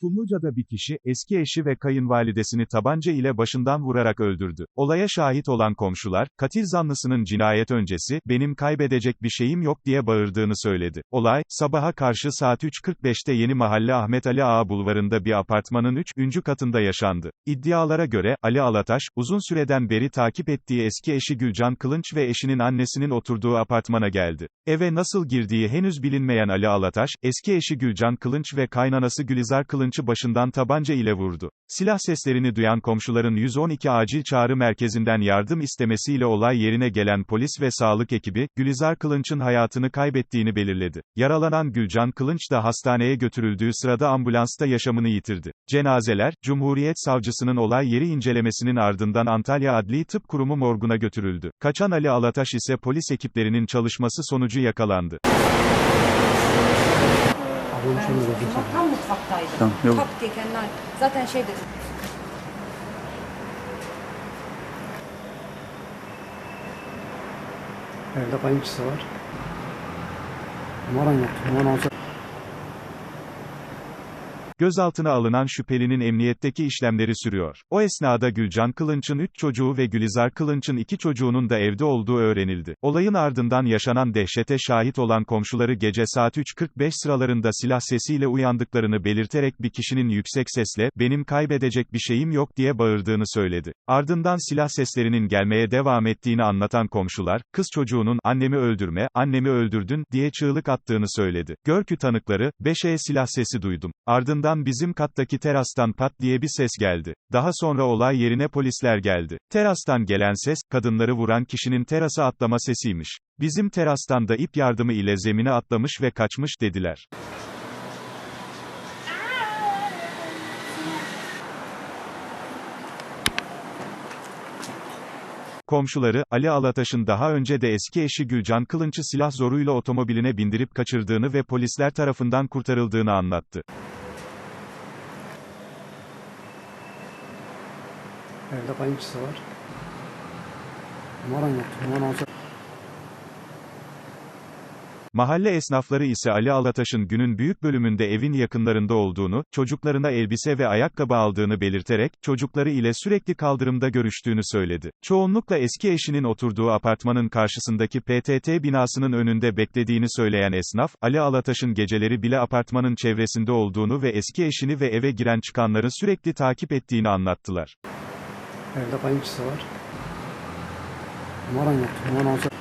Kumluca'da bir kişi, eski eşi ve kayınvalidesini tabanca ile başından vurarak öldürdü. Olaya şahit olan komşular, katil zanlısının cinayet öncesi, benim kaybedecek bir şeyim yok diye bağırdığını söyledi. Olay, sabaha karşı saat 3.45'te Yeni Mahalle Ahmet Ali Ağa bulvarında bir apartmanın 3. katında yaşandı. İddialara göre, Ali Alataş, uzun süreden beri takip ettiği eski eşi Gülcan Kılınç ve eşinin annesinin oturduğu apartmana geldi. Eve nasıl girdiği henüz bilinmeyen Ali Alataş, eski eşi Gülcan Kılınç ve kaynanası Gülizar Kılınç'ı başından tabanca ile vurdu. Silah seslerini duyan komşuların 112 acil çağrı merkezinden yardım istemesiyle olay yerine gelen polis ve sağlık ekibi, Gülizar Kılınç'ın hayatını kaybettiğini belirledi. Yaralanan Gülcan Kılınç da hastaneye götürüldüğü sırada ambulansta yaşamını yitirdi. Cenazeler, Cumhuriyet Savcısının olay yeri incelemesinin ardından Antalya Adli Tıp Kurumu morguna götürüldü. Kaçan Ali Alataş ise polis ekiplerinin çalışması sonucu yakalandı. Tam mutfaktaydı. Tamam, yok. Tak diye kendine Zaten şey dedi. Evde kayınçısı var. Numaran yok. Numaran olsa Gözaltına alınan şüphelinin emniyetteki işlemleri sürüyor. O esnada Gülcan Kılınç'ın 3 çocuğu ve Gülizar Kılınç'ın 2 çocuğunun da evde olduğu öğrenildi. Olayın ardından yaşanan dehşete şahit olan komşuları gece saat 3.45 sıralarında silah sesiyle uyandıklarını belirterek bir kişinin yüksek sesle, benim kaybedecek bir şeyim yok diye bağırdığını söyledi. Ardından silah seslerinin gelmeye devam ettiğini anlatan komşular, kız çocuğunun, annemi öldürme, annemi öldürdün, diye çığlık attığını söyledi. Görkü tanıkları, 5'e silah sesi duydum. Ardından bizim kattaki terastan pat diye bir ses geldi. Daha sonra olay yerine polisler geldi. Terastan gelen ses, kadınları vuran kişinin terasa atlama sesiymiş. Bizim terastan da ip yardımı ile zemine atlamış ve kaçmış dediler. Komşuları, Ali Alataş'ın daha önce de eski eşi Gülcan Kılınç'ı silah zoruyla otomobiline bindirip kaçırdığını ve polisler tarafından kurtarıldığını anlattı. Evde kayınçısı var. Numaran yok. Numaran olsa Mahalle esnafları ise Ali Alataş'ın günün büyük bölümünde evin yakınlarında olduğunu, çocuklarına elbise ve ayakkabı aldığını belirterek, çocukları ile sürekli kaldırımda görüştüğünü söyledi. Çoğunlukla eski eşinin oturduğu apartmanın karşısındaki PTT binasının önünde beklediğini söyleyen esnaf, Ali Alataş'ın geceleri bile apartmanın çevresinde olduğunu ve eski eşini ve eve giren çıkanları sürekli takip ettiğini anlattılar. Evde kayınçısı var. Numaran yok. Numaran olsa